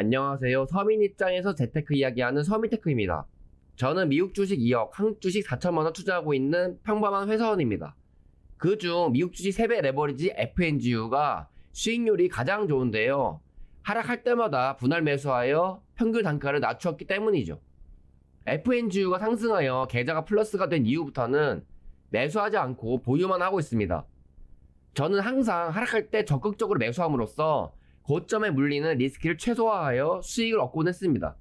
안녕하세요. 서민 입장에서 재테크 이야기하는 서민테크입니다. 저는 미국 주식 2억, 한국 주식 4천만 원 투자하고 있는 평범한 회사원입니다. 그중 미국 주식 3배 레버리지 FNGU가 수익률이 가장 좋은데요. 하락할 때마다 분할 매수하여 평균 단가를 낮추었기 때문이죠. FNGU가 상승하여 계좌가 플러스가 된 이후부터는 매수하지 않고 보유만 하고 있습니다. 저는 항상 하락할 때 적극적으로 매수함으로써 고점에 물리는 리스크를 최소화하여 수익을 얻곤 했습니다.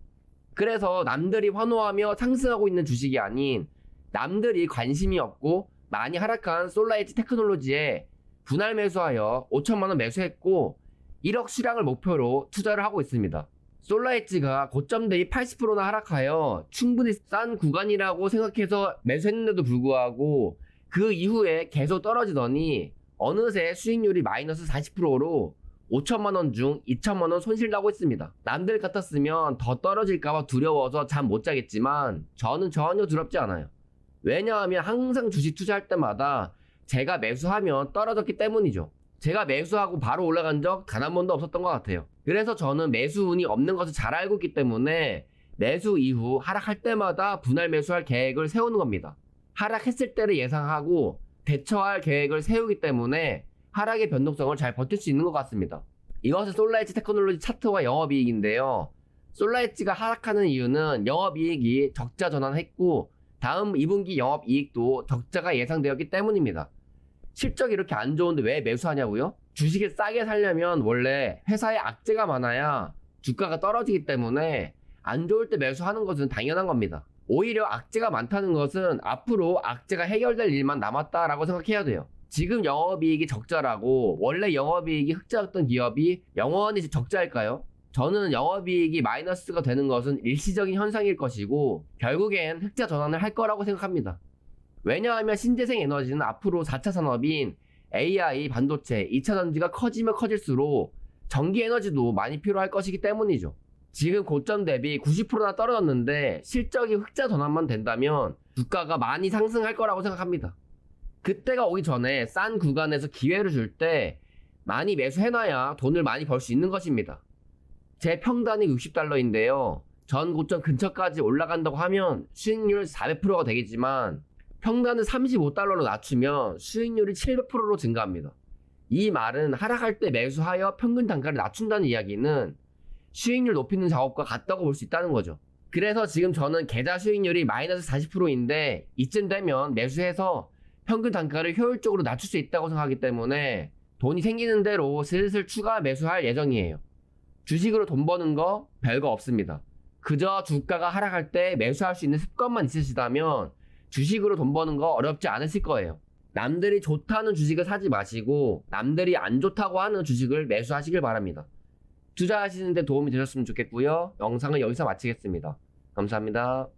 그래서 남들이 환호하며 상승하고 있는 주식이 아닌 남들이 관심이 없고 많이 하락한 솔라에지 테크놀로지에 분할 매수하여 5천만 원 매수했고 1억 수량을 목표로 투자를 하고 있습니다. 솔라에지가 고점 대비 80%나 하락하여 충분히 싼 구간이라고 생각해서 매수했는데도 불구하고 그 이후에 계속 떨어지더니 어느새 수익률이 마이너스 40%로 5천만 원 중 2천만 원 손실 나고 있습니다. 남들 같았으면 더 떨어질까봐 두려워서 잠 못 자겠지만 저는 전혀 두렵지 않아요. 왜냐하면 항상 주식 투자할 때마다 제가 매수하면 떨어졌기 때문이죠. 제가 매수하고 바로 올라간 적 단 한 번도 없었던 것 같아요. 그래서 저는 매수 운이 없는 것을 잘 알고 있기 때문에 매수 이후 하락할 때마다 분할 매수할 계획을 세우는 겁니다. 하락했을 때를 예상하고 대처할 계획을 세우기 때문에 하락의 변동성을 잘 버틸 수 있는 것 같습니다. 이것은 솔라에지 테크놀로지 차트와 영업이익인데요. 솔라에지가 하락하는 이유는 영업이익이 적자 전환했고 다음 2분기 영업이익도 적자가 예상되었기 때문입니다. 실적이 이렇게 안 좋은데 왜 매수하냐고요? 주식을 싸게 살려면 원래 회사에 악재가 많아야 주가가 떨어지기 때문에 안 좋을 때 매수하는 것은 당연한 겁니다. 오히려 악재가 많다는 것은 앞으로 악재가 해결될 일만 남았다라고 생각해야 돼요. 지금 영업이익이 적자라고 원래 영업이익이 흑자였던 기업이 영원히 적자일까요? 저는 영업이익이 마이너스가 되는 것은 일시적인 현상일 것이고 결국엔 흑자 전환을 할 거라고 생각합니다. 왜냐하면 신재생 에너지는 앞으로 4차 산업인 AI, 반도체, 2차 전지가 커지면 커질수록 전기 에너지도 많이 필요할 것이기 때문이죠. 지금 고점 대비 90%나 떨어졌는데 실적이 흑자 전환만 된다면 주가가 많이 상승할 거라고 생각합니다. 그때가 오기 전에 싼 구간에서 기회를 줄 때 많이 매수해놔야 돈을 많이 벌 수 있는 것입니다. 제 평단이 60달러인데요. 전 고점 근처까지 올라간다고 하면 수익률 400%가 되겠지만 평단을 35달러로 낮추면 수익률이 700%로 증가합니다. 이 말은 하락할 때 매수하여 평균 단가를 낮춘다는 이야기는 수익률 높이는 작업과 같다고 볼 수 있다는 거죠. 그래서 지금 저는 계좌 수익률이 마이너스 40%인데 이쯤 되면 매수해서 평균 단가를 효율적으로 낮출 수 있다고 생각하기 때문에 돈이 생기는 대로 슬슬 추가 매수할 예정이에요. 주식으로 돈 버는 거 별거 없습니다. 그저 주가가 하락할 때 매수할 수 있는 습관만 있으시다면 주식으로 돈 버는 거 어렵지 않으실 거예요. 남들이 좋다는 주식을 사지 마시고 남들이 안 좋다고 하는 주식을 매수하시길 바랍니다. 투자하시는데 도움이 되셨으면 좋겠고요. 영상은 여기서 마치겠습니다. 감사합니다.